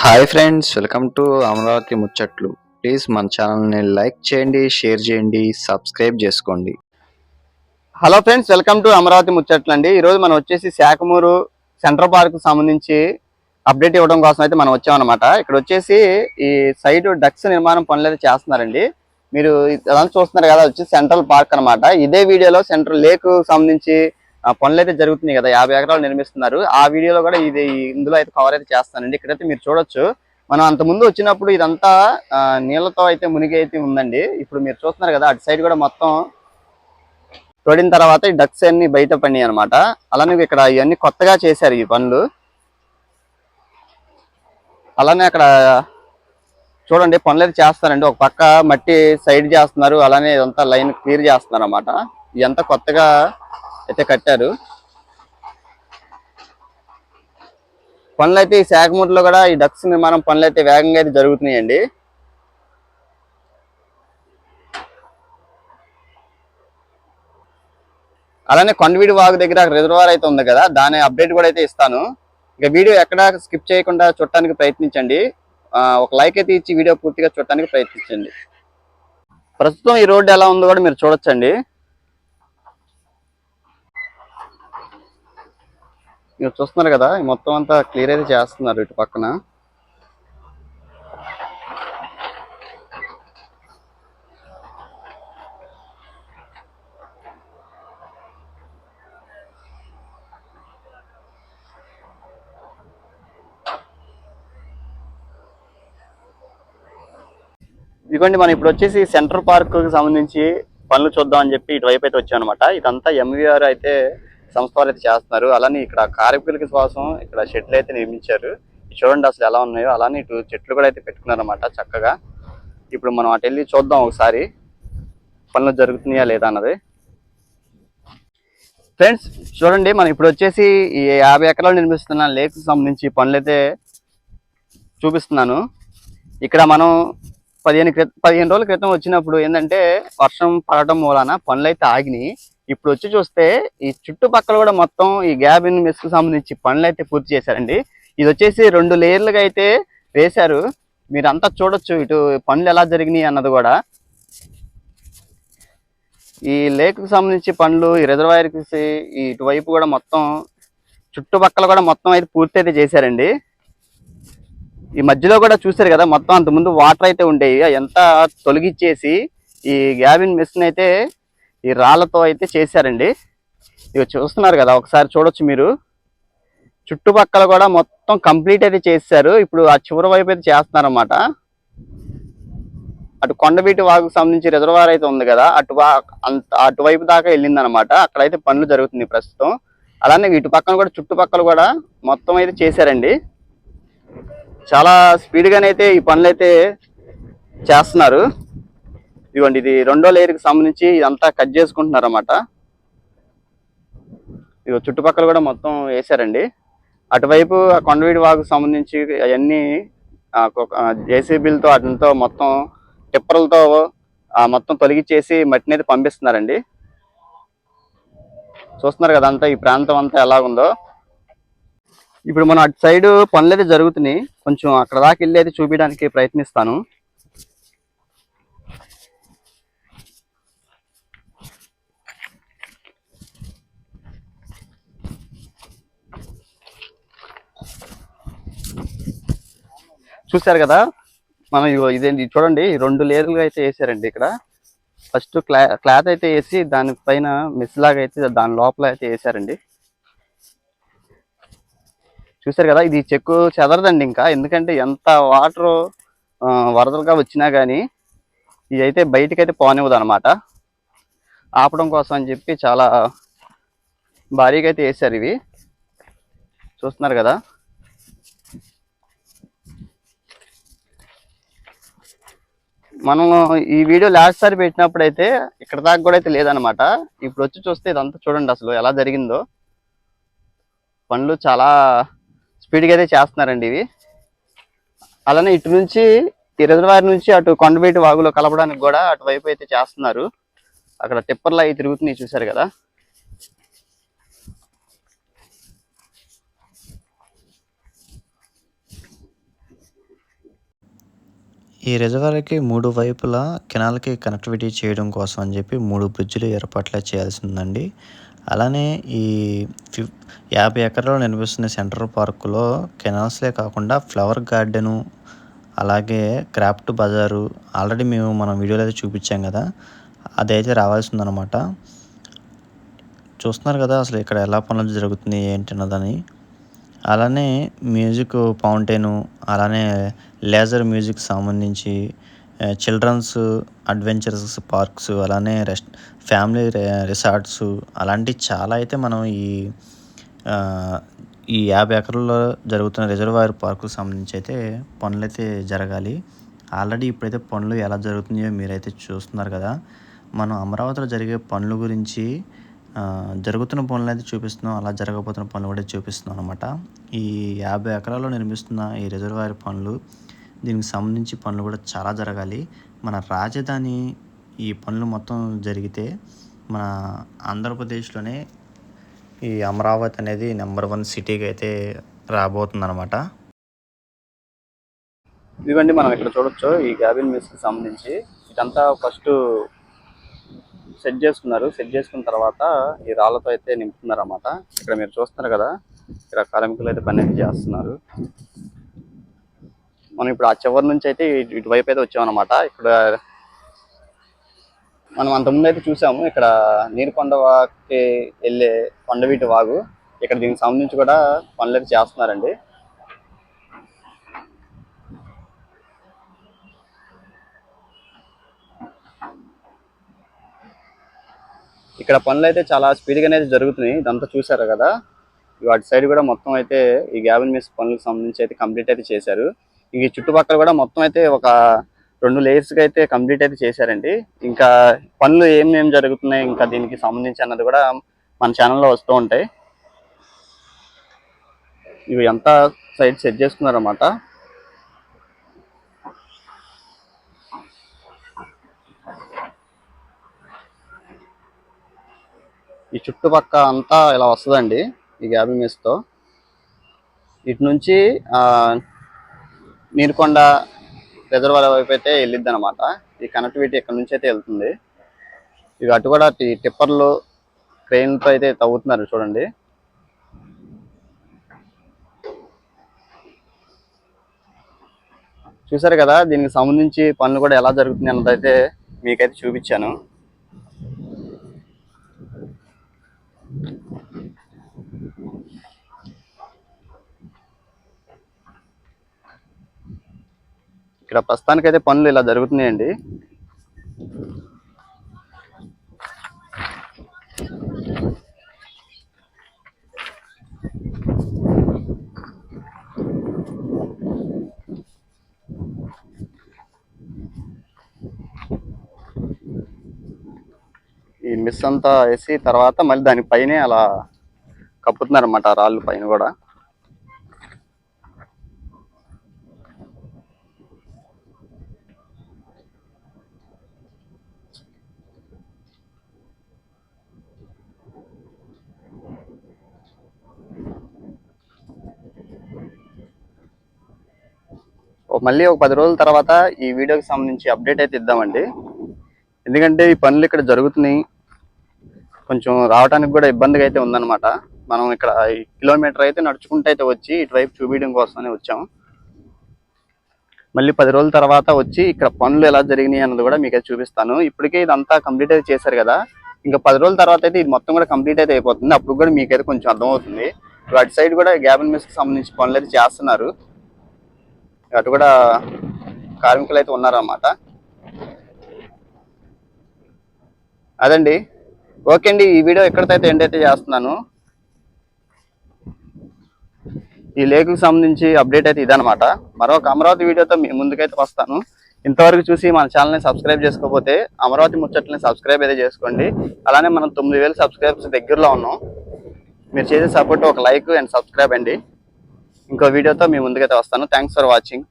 Hi friends welcome to Amaravati ముచ్చట్లు. Please మన ఛానల్ని లైక్ చేయండి షేర్ చేయండి సబ్స్క్రైబ్ చేసుకోండి. Hello friends welcome to Amaravati ముచ్చట్లు అండి ఈరోజు మనం వచ్చేసి శాఖమూరు సెంట్రల్ పార్క్ సంబంధించి అప్డేట్ ఇవ్వడం కోసం అయితే మనం వచ్చామన్నమాట. ఇక్కడ వచ్చేసి ఈ సైడ్ డక్స్ నిర్మాణం పనులు అయితే చేస్తున్నారండి. మీరు అదంతా చూస్తున్నారు కదా వచ్చి సెంట్రల్ పార్క్ అన్నమాట. ఇదే వీడియోలో సెంట్రల్ లేక్ సంబంధించి పనులు అయితే జరుగుతున్నాయి కదా యాభై ఎకరాలు నిర్మిస్తున్నారు. ఆ వీడియోలో కూడా ఇది ఇందులో అయితే కవర్ అయితే చేస్తానండి. ఇక్కడైతే మీరు చూడొచ్చు. మనం అంత ముందు వచ్చినప్పుడు ఇదంతా నీళ్ళతో అయితే మునిగి అయితే ఉందండి. ఇప్పుడు మీరు చూస్తున్నారు కదా అటు సైడ్ కూడా మొత్తం తోడిన తర్వాత ఈ డక్స్ అన్ని బయట పడినాయి అనమాట అలానే ఇక్కడ ఇవన్నీ కొత్తగా చేశారు ఈ పనులు. అలానే అక్కడ చూడండి పనులు అయితే చేస్తారండి. ఒక పక్క మట్టి సైడ్ చేస్తున్నారు అలానే ఇదంతా లైన్ క్లియర్ చేస్తున్నారు అనమాట ఇదంతా కొత్తగా అయితే కట్టారు. పనులు అయితే ఈ శాఖమూటిలో కూడా ఈ డక్స్ నిర్మాణం పనులు అయితే వేగంగా అయితే జరుగుతున్నాయండి. అలానే కొండవీడి వాగు దగ్గర రిజర్వాయర్ అయితే ఉంది కదా దాని అప్డేట్ కూడా అయితే ఇస్తాను. ఇక వీడియో ఎక్కడ స్కిప్ చేయకుండా చూడటానికి ప్రయత్నించండి. ఒక లైక్ అయితే ఇచ్చి వీడియో పూర్తిగా చూడటానికి ప్రయత్నించండి. ప్రస్తుతం ఈ రోడ్డు ఎలా ఉందో కూడా మీరు చూడొచ్చండి. మీరు చూస్తున్నారు కదా మొత్తం అంతా క్లియర్ అయితే చేస్తున్నారు ఇటు పక్కన. ఇదిగోండి మనం ఇప్పుడు వచ్చేసి సెంట్రల్ పార్క్కి సంబంధించి పనులు చూద్దాం అని చెప్పి ఇటువైపు అయితే వచ్చాం అనమాట ఇదంతా ఎంవీఆర్ అయితే సంస్థ అయితే చేస్తున్నారు. అలానే ఇక్కడ కార్మికులకి కోసం ఇక్కడ షెడ్లు అయితే నిర్మించారు. చూడండి అసలు ఎలా ఉన్నాయో. అలానే ఇటు చెట్లు కూడా అయితే పెట్టుకున్నారు అనమాట చక్కగా. ఇప్పుడు మనం అటు వెళ్ళి చూద్దాం ఒకసారి. పనులు జరుగుతున్నాయా లేదా అన్నది. ఫ్రెండ్స్ చూడండి మనం ఇప్పుడు వచ్చేసి ఈ యాభై ఎకరాలు నిర్మిస్తున్న లేక్ సంబంధించి పనులు అయితే చూపిస్తున్నాను. ఇక్కడ మనం పదిహేను క్రితం పదిహేను రోజుల క్రితం వచ్చినప్పుడు ఏంటంటే వర్షం పడటం మూలాన పనులు అయితే ఆగినాయి. ఇప్పుడు వచ్చి చూస్తే ఈ చుట్టుపక్కల కూడా మొత్తం ఈ గ్యాబిన్ మెస్కు సంబంధించి పనులు అయితే పూర్తి చేశారండి. ఇది వచ్చేసి రెండు లేయర్లుగా అయితే వేశారు. మీరు అంతా చూడొచ్చు ఇటు పనులు ఎలా జరిగినాయి అన్నది కూడా. ఈ లేక్కు సంబంధించి పనులు ఈ రిజర్వాయర్కి ఇటువైపు కూడా మొత్తం చుట్టుపక్కల కూడా మొత్తం అయితే పూర్తి అయితే చేశారండి. ఈ మధ్యలో కూడా చూశారు కదా మొత్తం అంత ముందు వాటర్ అయితే ఉండేవి. ఎంత తొలగిచ్చేసి ఈ గ్యాబిన్ మిషన్ అయితే ఈ రాళ్ళతో అయితే చేశారండి. ఇవి చూస్తున్నారు కదా ఒకసారి చూడొచ్చు మీరు. చుట్టుపక్కల కూడా మొత్తం కంప్లీట్ అయితే చేశారు. ఇప్పుడు ఆ చివరి వైపు అయితే చేస్తున్నారన్నమాట. అటు కొండవీటి వాగుకు సంబంధించి రిజర్వాయర్ అయితే ఉంది కదా అటు అంత అటువైపు దాకా వెళ్ళిందనమాట అక్కడైతే పనులు జరుగుతుంది ప్రస్తుతం. అలానే ఇటు పక్కన కూడా చుట్టుపక్కల కూడా మొత్తం అయితే చేశారండి. చాలా స్పీడ్గానైతే ఈ పనులు అయితే చేస్తున్నారు. ఇవ్వండి ఇది రెండో లేయర్కి సంబంధించి ఇదంతా కట్ చేసుకుంటున్నారు అన్నమాట ఇగో చుట్టుపక్కల కూడా మొత్తం వేశారండి. అటువైపు ఆ కొండవీడి వాగుకు సంబంధించి అవన్నీ జేసీబీలతో అటుతో మొత్తం టిప్పర్లతో మొత్తం తొలగించేసి మట్టిని అయితే పంపిస్తున్నారండి. చూస్తున్నారు కదా అంతా ఈ ప్రాంతం అంతా ఎలాగుందో. ఇప్పుడు మనం అటు సైడ్ పనులు అయితే జరుగుతున్నాయి. కొంచెం అక్కడ దాకా వెళ్ళి అయితే చూపించడానికి ప్రయత్నిస్తాను. చూశారు కదా? మనం ఇదేంటి ఇది చూడండి రెండు లేయర్లుగా అయితే వేసారండి ఇక్కడ. ఫస్ట్ క్లా క్లాత్ అయితే వేసి దానిపైన మిస్ లాగా అయితే దాని లోపల అయితే వేసారండి. చూసారు కదా ఇది చెక్కు చెదరదండి ఇంకా. ఎందుకంటే ఎంత వాటర్ వరదలుగా వచ్చినా కానీ ఇది అయితే బయటకైతే అయితే పోనివ్వదు అనమాట ఆపడం కోసం అని చెప్పి చాలా భారీగా అయితే వేసారు ఇవి. చూస్తున్నారు కదా? మనం ఈ వీడియో లాస్ట్ సారి పెట్టినప్పుడు అయితే ఇక్కడ దాకా కూడా అయితే లేదనమాట ఇప్పుడు వచ్చి చూస్తే ఇదంతా చూడండి అసలు ఎలా జరిగిందో. పనులు చాలా స్పీడ్గా అయితే చేస్తున్నారండి ఇవి. అలానే ఇటు నుంచి ఈ రిజర్వాయర్ నుంచి అటు కొండబేటి వాగులో కలపడానికి కూడా అటువైపు అయితే చేస్తున్నారు. అక్కడ టిప్పర్లు అవి తిరుగుతున్నాయి చూసారు కదా. ఈ రిజర్వాయర్‌కి మూడు వైపులా కెనాల్‌కి కనెక్టివిటీ చేయడం కోసం అని చెప్పి మూడు బ్రిడ్జిలు ఏర్పాట్లు చేయాల్సి ఉందండి. అలానే ఈ ఫిఫ్ యాభై ఎకరాలు నిర్మిస్తున్న సెంట్రల్ పార్కులో కెనాల్స్లే కాకుండా ఫ్లవర్ గార్డెను, అలాగే క్రాఫ్ట్ బజారు ఆల్రెడీ మేము మనం వీడియోలో అయితే చూపించాం కదా! అదైతే రావాల్సి ఉందన్నమాట. చూస్తున్నారు కదా! అసలు ఇక్కడ ఎలా పనులు జరుగుతుంది ఏంటి అన్నదని. అలానే మ్యూజిక్ ఫౌంటైను, అలానే లేజర్ మ్యూజిక్ సంబంధించి చిల్డ్రన్స్ అడ్వెంచరస్ పార్క్స్ అలానే రెస్ట్ ఫ్యామిలీ రి రిసార్ట్స్ అలాంటివి చాలా అయితే మనం ఈ ఈ 50 ఎకరాల్లో జరుగుతున్న రిజర్వాయర్ పార్కు సంబంధించి అయితే పనులైతే జరగాలి. ఆల్రెడీ ఇప్పుడైతే పనులు ఎలా జరుగుతున్నాయో మీరైతే చూస్తున్నారు కదా! మనం అమరావతిలో జరిగే పనుల గురించి జరుగుతున్న పనులు అయితే చూపిస్తున్నాం. అలా జరగబోతున్న పనులు కూడా చూపిస్తున్నాం అనమాట. ఈ 50 ఎకరాల్లో నిర్మిస్తున్న ఈ రిజర్వాయర్ పనులు దీనికి సంబంధించి పనులు కూడా చాలా జరగాలి. మన రాజధాని ఈ పనులు మొత్తం జరిగితే మన ఆంధ్రప్రదేశ్‌లోనే ఈ అమరావతి అనేది నెంబర్ వన్ సిటీగా అయితే రాబోతుందనమాట. ఇదిగోండి మనం ఇక్కడ చూడొచ్చు ఈ క్యాబిన్ మిస్‌కి సంబంధించి ఇదంతా ఫస్ట్ సెట్ చేసుకున్నారు. సెట్ చేసుకున్న తర్వాత ఈ రాళ్ళతో అయితే నింపుతున్నారు అనమాట ఇక్కడ మీరు చూస్తున్నారు కదా! ఇక్కడ కార్మికులు అయితే పని అయితే చేస్తున్నారు. మనం ఇప్పుడు ఆ చివరి నుంచి అయితే ఇటువైపు అయితే వచ్చామన్నమాట. ఇక్కడ మనం అంతకుముందు అయితే చూసాము. ఇక్కడ నీరుకొండకి వెళ్ళే కొండవీటి వాగు. ఇక్కడ దీనికి సంబంధించి కూడా పనులు అయితే చేస్తున్నారండి. ఇక్కడ పనులు అయితే చాలా స్పీడ్‌గా అయితే జరుగుతున్నాయి. ఇదంతా చూసారు కదా! అటు సైడ్ కూడా మొత్తం అయితే ఈ గ్యాబిన్ మిస్ పనులకు సంబంధించి అయితే కంప్లీట్ అయితే చేశారు. ఈ చుట్టుపక్కల కూడా మొత్తం అయితే ఒక రెండు లేయర్స్‌గా అయితే కంప్లీట్ అయితే చేశారండి. ఇంకా పనులు ఏమేమి జరుగుతున్నాయి ఇంకా దీనికి సంబంధించి అన్నది కూడా మన ఛానెల్‌లో వస్తూ ఉంటాయి. ఇవి ఎంత సైడ్ సెట్ చేసుకున్నారన్నమాట. ఈ చుట్టుపక్క అంతా ఇలా వస్తుందండి ఈ గ్యాబిన్ మిస్‌తో. ఇటు నుంచి నీరుకొండ రిజర్వాయర్ వైపు అయితే వెళ్ళిద్దనమాట. ఈ కనెక్టివిటీ ఇక్కడ నుంచి అయితే వెళ్తుంది. ఇవి అటు కూడా టిప్పర్లు క్రెయిన్‌తో అయితే తవ్వుతున్నారు చూడండి. చూసారు కదా! దీనికి సంబంధించి పనులు కూడా ఎలా జరుగుతుంది అన్నదైతే మీకైతే చూపించాను. ఇక్కడ ప్రస్తుతానికైతే పనులు ఇలా జరుగుతున్నాయండి. ఈ మిస్ అంతా వేసి తర్వాత మళ్ళీ దాని పైనే అలా కప్పుతున్నారన్నమాట రాళ్ళు పైన కూడా. మళ్ళీ ఒక పది రోజుల తర్వాత ఈ వీడియోకి సంబంధించి అప్డేట్ అయితే ఇద్దామండి. ఎందుకంటే ఈ పనులు ఇక్కడ జరుగుతున్నాయి. కొంచెం రావడానికి కూడా ఇబ్బందిగా అయితే ఉందన్నమాట. మనం ఇక్కడ కిలోమీటర్ అయితే నడుచుకుంటూ అయితే వచ్చి ఇటువైపు చూపించడం కోసమనే వచ్చాము మళ్ళీ పది రోజుల తర్వాత వచ్చి ఇక్కడ పనులు ఎలా జరిగినాయి అన్నది కూడా మీకు చూపిస్తాను. ఇప్పటికే ఇదంతా కంప్లీట్ అయితే చేశారు కదా! ఇంకా పది రోజుల తర్వాత అయితే ఇది మొత్తం కూడా కంప్లీట్ అయితే అయిపోతుంది. అప్పుడు కూడా మీకైతే కొంచెం అర్థమవుతుంది. ఇప్పుడు అటు సైడ్ కూడా గ్యాబిన్ మిస్‌కి సంబంధించి పనులు అయితే చేస్తున్నారు. అటు కూడా కార్మికులు అయితే ఉన్నారన్నమాట. అదండి. ఓకే అండి. ఈ వీడియో ఎక్కడికైతే ఎండ్ అయితే చేస్తున్నాను. ఈ లేక్‌కి సంబంధించి అప్డేట్ అయితే ఇదనమాట మరొక అమరావతి వీడియోతో మీ ముందుకైతే వస్తాను. ఇంతవరకు చూసి మన ఛానల్‌ని సబ్స్క్రైబ్ చేసుకోకపోతే అమరావతి ముచ్చట్లని సబ్స్క్రైబ్ అయితే చేసుకోండి. అలానే మనం 9000 సబ్స్క్రైబర్స్ దగ్గరలో ఉన్నాం. మీరు చేసే సపోర్ట్ ఒక లైక్ అండ్ సబ్స్క్రైబ్ అండి. ఇంకో వీడియోతో మీ ముందుకైతే వస్తాను. Thanks for watching.